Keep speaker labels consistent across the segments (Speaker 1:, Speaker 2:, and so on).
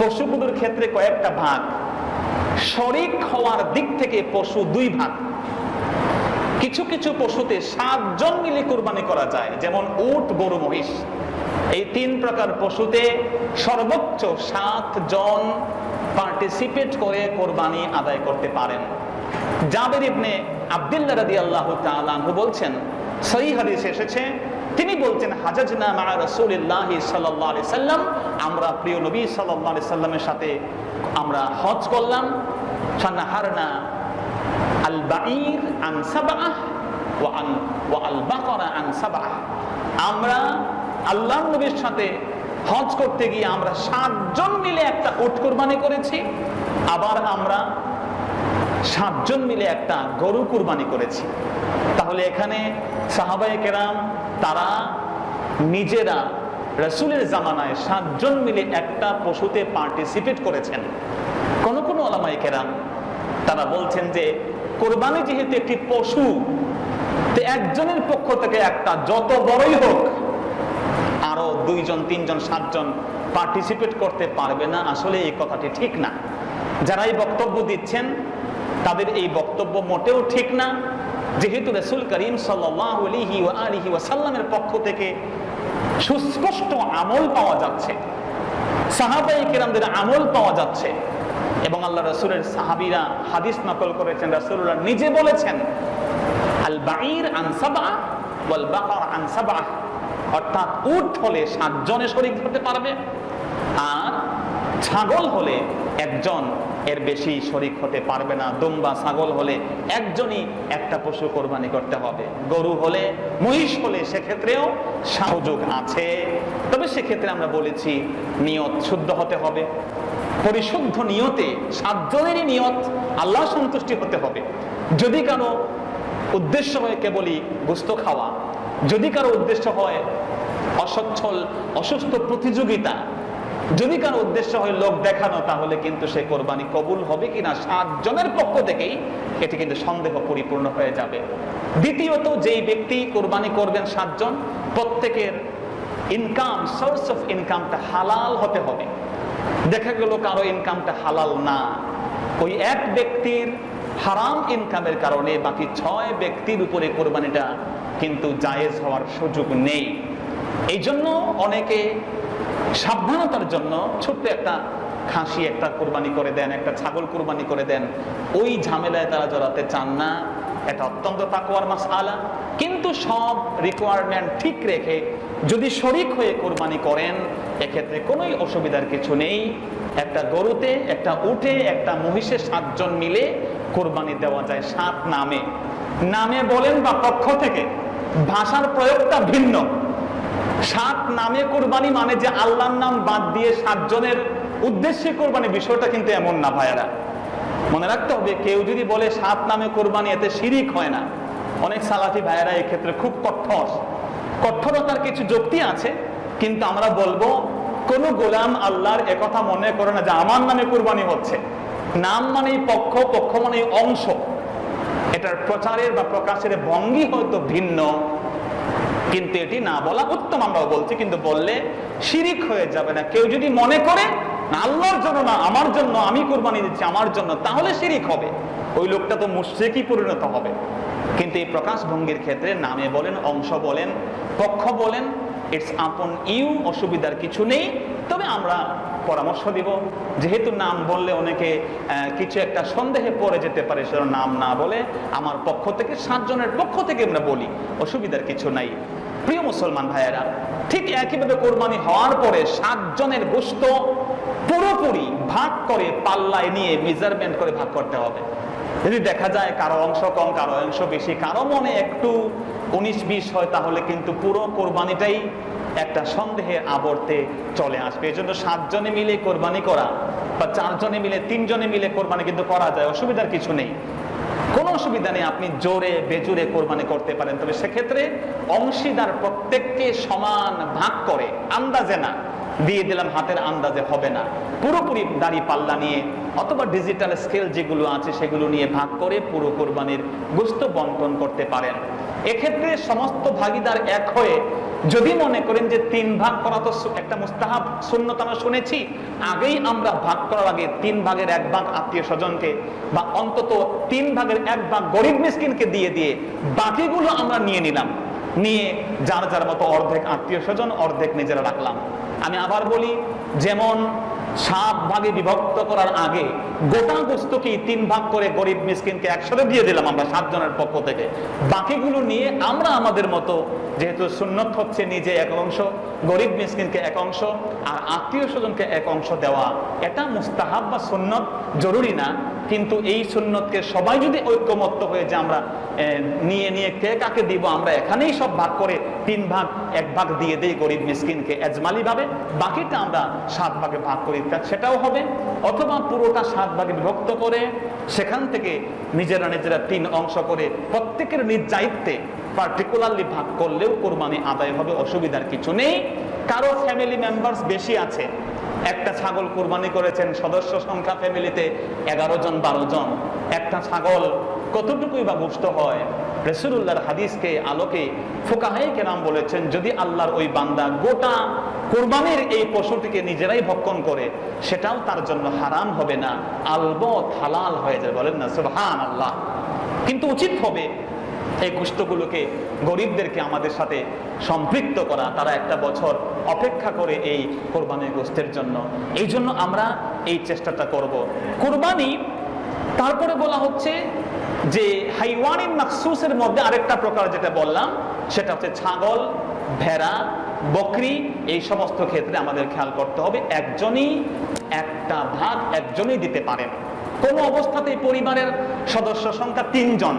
Speaker 1: পশুগুলোর ক্ষেত্রে কয়েকটা ভাগ। শরিক হওয়ার দিক থেকে পশু দুই ভাগ। কিছু কিছু পশুতে সাতজন মিলে কোরবানি করা যায়, যেমন উট, গরু, মহিষ। এই তিন প্রকার পশুতে সর্বোচ্চ সাত জন পার্টিসিপেট করে কোরবানি আদায় করতে পারেন। জাবের ইবনে আব্দুল্লাহ রাদি আল্লাহ বলছেন সহি হাদিস এসেছে তিনি বলছেন, হাজাজনা মা রাসূলুল্লাহ আলাইহি সাল্লাম, আমরা প্রিয় নবী আলাইহি সাল্লামের সাথে আমরা হজ করলাম। ফানাহারনা আল বাঈর আন সাবআহ ওয়া আন, ওয়া আল বাকরা আন সাবআহ। আমরা আল্লাহর নবীর সাথে হজ করতে গিয়ে আমরা সাতজন মিলে একটা উট কোরবানি করেছি। আবার আমরা সাতজন মিলে একটা গরু কুরবানি করেছি। তাহলে এখানে সাহাবায়ে কেরাম তারা নিজেরা রসুলের জামানায় সাতজন মিলে একটা পশুতে পার্টিসিপেট করেছেন। কোন কোন আলামাই কেরাম তারা বলছেন যে, কোরবানি যেহেতু একটি পশু একজনের পক্ষ থেকে একটা যত বড়ই হোক, আরও দুইজন, তিনজন, সাতজন পার্টিসিপেট করতে পারবে না। আসলে এই কথাটি ঠিক না। যারা এই বক্তব্য দিচ্ছেন, তাদের এই বক্তব্য মোটেও ঠিক না। যেহেতু রসুল করিম সাল্লাহি আলিহি ওয়াসাল্লামের পক্ষ থেকে সুস্পষ্ট আমল পাওয়া যাচ্ছে সাহাবাই আমল পাওয়া যাচ্ছে, এবং আল্লাহ রসুলের সাহাবিরা হাদিস নকল করেছেন রসুল্লাহ নিজে বলেছেন আল বাঈর আনসাবা ওয়াল বাকার আনসাবা অর্থাৎ উট হলে সাতজনে শরিক হতে পারবে আর ছাগল হলে একজন এর বেশি শরিক হতে পারবে না। দুম্বা ছাগল হলে একজনই একটা পশু কোরবানি করতে হবে। গরু হলে, মহিষ হলে সেক্ষেত্রেও সুযোগ আছে। তবে সেক্ষেত্রে আমরা বলেছি, নিয়ত শুদ্ধ হতে হবে। পরিশুদ্ধ নিয়তে সাতজনেরই নিয়ত আল্লাহ সন্তুষ্টি হতে হবে। যদি কারও উদ্দেশ্য হয় কেবলই গুস্ত খাওয়া, যদি কারও উদ্দেশ্য হয় অসচ্ছল, অসুস্থ প্রতিযোগিতা যদি কারও উদ্দেশ্য হয় লোক দেখানো, তাহলে কিন্তু সে কোরবানি কবুল হবে কিনা সাতজনের পক্ষ থেকেই এটি কিন্তু সন্দেহ পরিপূর্ণ হয়ে যাবে। দ্বিতীয়ত, যেই ব্যক্তি কোরবানি করবেন সাতজন, প্রত্যেকের ইনকাম সোর্স অফ ইনকামটা হালাল হতে হবে। দেখা গেল কারও ইনকামটা হালাল না। ওই এক ব্যক্তির হারাম ইনকামের কারণে বাকি ছয় ব্যক্তির উপরে কোরবানিটা কিন্তু জায়েজ হওয়ার সুযোগ নেই। এই জন্য অনেকে সাবধানতার জন্য ছোট্ট একটা খাসি, একটা কোরবানি করে দেন, একটা ছাগল কোরবানি করে দেন। ওই ঝামেলায় তারা জড়াতে চান না। এটা অত্যন্ত তাকুয়ার মাস আলা কিন্তু সব রিকোয়ারমেন্ট ঠিক রেখে যদি শরিক হয়ে কোরবানি করেন, এক্ষেত্রে কোনোই অসুবিধার কিছু নেই। একটা গরুতে, একটা উঠে, একটা মহিষে সাতজন মিলে কোরবানি দেওয়া যায় সাত নামে। নামে বলেন বা পক্ষ থেকে। ভাষার প্রয়োগটা ভিন্ন। সাত নামে কোরবানি মানে যে আল্লাহর নাম বাদ দিয়ে সাতজনের উদ্দেশ্যে কোরবানি, বিষয়টা কিন্তু এমন না ভাইয়ারা। মনে রাখতে হবে, কেউ যদি বলে সাত নামে কোরবানি, এতে শিরিক হয় না। অনেক সালাফি ভাইয়েরা এক্ষেত্রে খুব কঠোর। কঠোরতার কিছু যুক্তি আছে, কিন্তু আমরা বলব, কোন গোলাম আল্লাহর একথা মনে করে না যে আমার নামে কোরবানি হচ্ছে। নাম মানেই পক্ষ পক্ষ মানেই অংশ। এটার প্রচারের বা প্রকাশের ভঙ্গি হয়তো ভিন্ন কিন্তু এটি না বলা উত্তম, আমরাও বলছি, কিন্তু বললে শিরিক হয়ে যাবে না। কেউ যদি মনে করে, না, আল্লাহর জন্য না, আমার জন্য, আমি কোরবানি দিচ্ছি, আমার জন্য তাহলে শিরিক হবে। ওই লোকটা তো মুশ্রিকই পরিণত হবে। কিন্তু এই প্রকাশ ভঙ্গির ক্ষেত্রে নামে বলেন, অংশ বলেন, পক্ষ বলেন, ইটস আপন ইউ, অসুবিধার কিছু নেই, তবে আমরা পরামর্শ দিব। যেহেতু নাম বললে অনেকে কিছু একটা সন্দেহে পড়ে যেতে পারে সেটা নাম না বলে, আমার পক্ষ থেকে, সাতজনের পক্ষ থেকে আমরা বলি, অসুবিধার কিছু নাই। প্রিয় মুসলমান ভাইয়েরা, ঠিক একইভাবে কোরবানি হওয়ার পরে সাতজনের গোস্ত পুরোপুরি ভাগ করে পাল্লায় নিয়ে মেজারমেন্ট করে ভাগ করতে হবে। যদি দেখা যায় কারও অংশ কম, কারও অংশ বেশি, কারও মনে একটু উনিশ, বিশ হয়, তাহলে কিন্তু পুরো কোরবানিটাই একটা সন্দেহের আবর্তে চলে আসবে। এই জন্য সাতজনে মিলে কোরবানি করা বা চারজনে মিলে, তিনজনে মিলে কোরবানি কিন্তু করা যায়, অসুবিধার কিছু নেই। কোনো অসুবিধা নেই, আপনি জোরে বেজুরে কোরবানি করতে পারেন। তবে সেক্ষেত্রে অংশীদার প্রত্যেককে সমান ভাগ করে, আন্দাজে না, দিয়ে দিলাম হাতের আন্দাজে হবে না। পুরোপুরি দাড়ি পাল্লা নিয়ে অথবা ডিজিটাল স্কেল যেগুলো আছে সেগুলো নিয়ে ভাগ করে পুরো কোরবানির গুস্ত বন্টন করতে পারেন। এক্ষেত্রে সমস্ত ভাগিদার এক হয়ে যদি মনে করেন যে তিন ভাগ করা তো একটা মুস্তাহাব, সুন্নত আমরা শুনেছি, আগেই আমরা ভাগ করার আগে তিন ভাগের এক ভাগ আত্মীয় স্বজনকে বা অন্তত তিন ভাগের এক ভাগ গরিব মিসকিনকে দিয়ে দিয়ে বাকিগুলো আমরা নিয়ে নিলাম। নিয়ে যার যার মতো অর্ধেক আত্মীয় স্বজন, অর্ধেক নিজেরা রাখলাম। আমি আবার বলি, যেমন সাত ভাগে বিভক্ত করার আগে গোটা বস্তুকেই তিন ভাগ করে গরিব মিসকিনকে একসাথে দিয়ে দিলাম আমরা সাতজনের পক্ষ থেকে। বাকিগুলো নিয়ে আমরা আমাদের মতো, যেহেতু সুন্নত হচ্ছে নিজে এক অংশ, গরিব মিসকিনকে এক অংশ, আর আত্মীয় স্বজনকে এক অংশ দেওয়া, এটা মুস্তাহাব বা সুন্নত জরুরি না। কিন্তু এই সুন্নতকে সবাই যদি ঐক্যমত্য হয়ে যে আমরা নিয়ে নিয়ে কে কাকে দিব, আমরা এখানেই সব ভাগ করে তিন ভাগ, এক ভাগ দিয়ে দেই গরিব মিসকিনকে এজমালি ভাবে বাকিটা আমরা সাত ভাগে ভাগ করি তা সেটাও হবে, অথবা পুরোটা সাত ভাগে বিভক্ত করে সেখান থেকে নিজেরা নিজেরা তিন অংশ করে প্রত্যেকের নিজ দায়িত্বে পার্টিকুলারলি ভাগ করলেও কোরবানি আদায় হবে, অসুবিধার কিছু নেই। কারও ফ্যামিলি মেম্বার্স বেশি আছে, একটা ছাগল কোরবানি করেছেন, সদস্য সংখ্যা ফ্যামিলিতে এগারো জন, বারো জন। একটা ছাগল কতটুকুই বা গোস্ত হয়? রসুল্লাহর হাদিসকে, আলোকে ফোকাহাই কেরাম বলেছেন, যদি আল্লাহর ওই বান্দা গোটা কোরবানির এই পশুটিকে নিজেরাই ভক্ষণ করে, সেটাও তার জন্য হারাম হবে না আলবত হালাল হয়ে যাবে। বলেন না সুবহান আল্লাহ কিন্তু উচিত হবে এই গোষ্ঠগুলোকে গরিবদেরকে আমাদের সাথে সম্পৃক্ত করা, তারা একটা বছর অপেক্ষা করে এই কোরবানির গোষ্ঠের জন্য। এই জন্য আমরা এই চেষ্টাটা করব। কোরবানি, তারপরে বলা হচ্ছে যে, হাইওয়ানিন মাকসুসের মধ্যে আরেকটা প্রকার যেটা বললাম, সেটা হচ্ছে ছাগল, ভেড়া বকরি, এই সমস্ত ক্ষেত্রে আমাদের খেয়াল করতে হবে, একজনই একটা ভাগ একজনই দিতে পারেন কোন অবস্থাতেই পরিবারের সদস্য সংখ্যা তিনজন।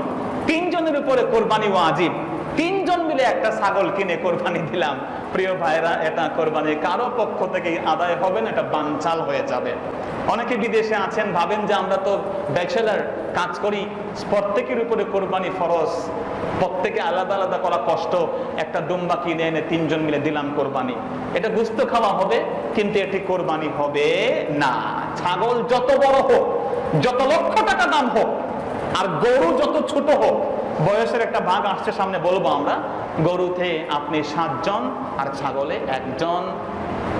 Speaker 1: তিনজনের উপরে কোরবানি ওয়াজিব। তিনজন মিলে একটা ছাগল কিনে কোরবানি দিলাম। প্রিয় ভাইরা, এটা কোরবানি কারও পক্ষ থেকে আদায় হবে না, এটা বানচাল হয়ে যাবে। অনেকে বিদেশে আছেন, ভাবেন যে আমরা তো ব্যাচেলার কাজ করি, প্রত্যেকের উপরে কোরবানি ফরজ, প্রত্যেকে আলাদা আলাদা করা কষ্ট, একটা ডুম্বা কিনে এনে তিনজন মিলে দিলাম কোরবানি। এটা গুস্ত খাওয়া হবে, কিন্তু এটি কোরবানি হবে না। ছাগল যত বড় হোক, যত লক্ষ টাকা দাম হোক, আর গরু যত ছোট হোক বয়সের একটা ভাগ আসছে সামনে, বলব আমরা। গরুতে আপনি সাতজন আর ছাগলে একজন।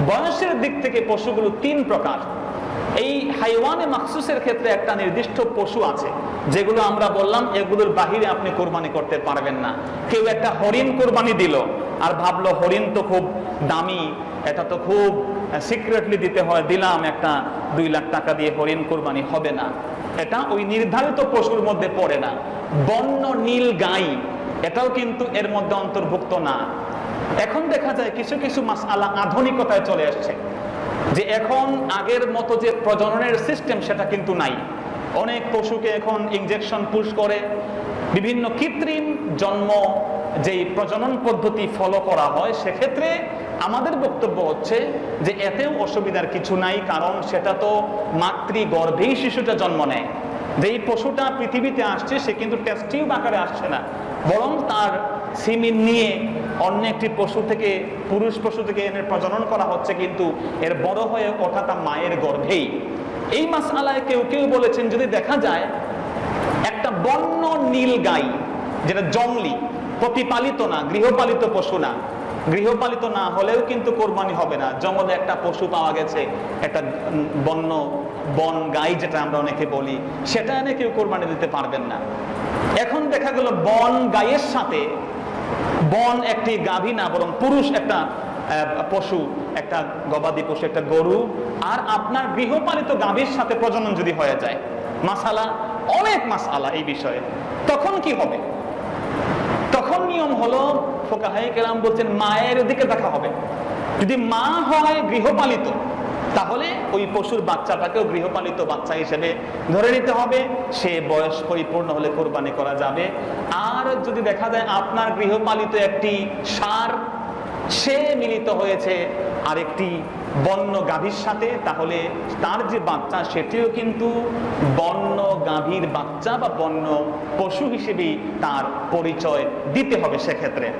Speaker 1: বয়সের দিক থেকে পশুগুলো তিন প্রকার। এই হাইওয়ানে মাকসুসের ক্ষেত্রে একটা নির্দিষ্ট পশু আছে, যেগুলো আমরা বললাম, এগুলোর বাহিরে আপনি কোরবানি করতে পারবেন না। কেউ একটা হরিণ কোরবানি দিল, আর ভাবলো হরিণ তো খুব দামি, এটা তো খুব সিক্রেটলি দিতে হয়, দিলাম একটা দুই লাখ টাকা দিয়ে হরিণ কোরবানি হবে না। এটা ওই নির্ধারিত পশুর মধ্যে পড়ে না। বন্য নীল গাই, এটাও কিন্তু এর মধ্যে অন্তর্ভুক্ত না। এখন দেখা যায় কিছু কিছু মাস আলা আধুনিকতায় চলে আসছে যে এখন আগের মতো যে প্রজননের সিস্টেম সেটা কিন্তু নাই। অনেক পশুকে এখন ইঞ্জেকশন পুশ করে। বিভিন্ন কৃত্রিম জন্ম যেই প্রজনন পদ্ধতি ফলো করা হয়, সেক্ষেত্রে আমাদের বক্তব্য হচ্ছে যে এতেও অসুবিধার কিছু নাই, কারণ সেটা তো মাতৃ গর্ভেই শিশুটা জন্ম নেয়। যেই পশুটা পৃথিবীতে আসছে, সে কিন্তু টেস্ট টিউব আকারে আসছে না। বরং তার সিমিন নিয়ে অন্য একটি পশু থেকে, পুরুষ পশু থেকে এনে প্রজনন করা হচ্ছে কিন্তু এর বড় হয়ে ওঠা তা মায়ের গর্ভেই। এই মাসালায় কেউ কেউ বলেছেন, যদি দেখা যায়, একটা বন্য নীল গাই, যেটা জংলি প্রতিপালিত না, গৃহপালিত পশু না। গৃহপালিত না হলেও কিন্তু কোরবানি হবে না। জঙ্গলে একটা পশু পাওয়া গেছে, একটা বন্য, বন গাই যেটা আমরা অনেকে বলি, সেটা এনে কেউ কোরবানি দিতে পারবেন না। এখন দেখা গেল বন গাইয়ের সাথে, বন একটি গাভী না, বরং পুরুষ একটা পশু, একটা গবাদি পশু, একটা গরু, আর আপনার গৃহপালিত গাভীর সাথে প্রজনন যদি হয়ে যায়, মাসালা, অনেক মাসালা এই বিষয়ে, তখন কি হবে? নিয়ম হলো ফোকাহাই কেরাম বলছেন, মায়ের দিকে দেখা হবে। যদি মা হয় গৃহপালিত, তাহলে ওই পশুর বাচ্চাটাকেও গৃহপালিত বাচ্চা হিসেবে ধরে নিতে হবে। সে বয়স পরিপূর্ণ হলে কোরবানি করা যাবে। আর যদি দেখা যায় আপনার গৃহপালিত একটি সার, সে মিলিত হয়েছে, আরেকটি বন্য গাভীর সাথে, তাহলে তার যে বাচ্চা, সেটিও কিন্তু বন্য গাভীর বাচ্চা বা বন্য পশু হিসেবেই তার পরিচয় দিতে হবে সেক্ষেত্রে।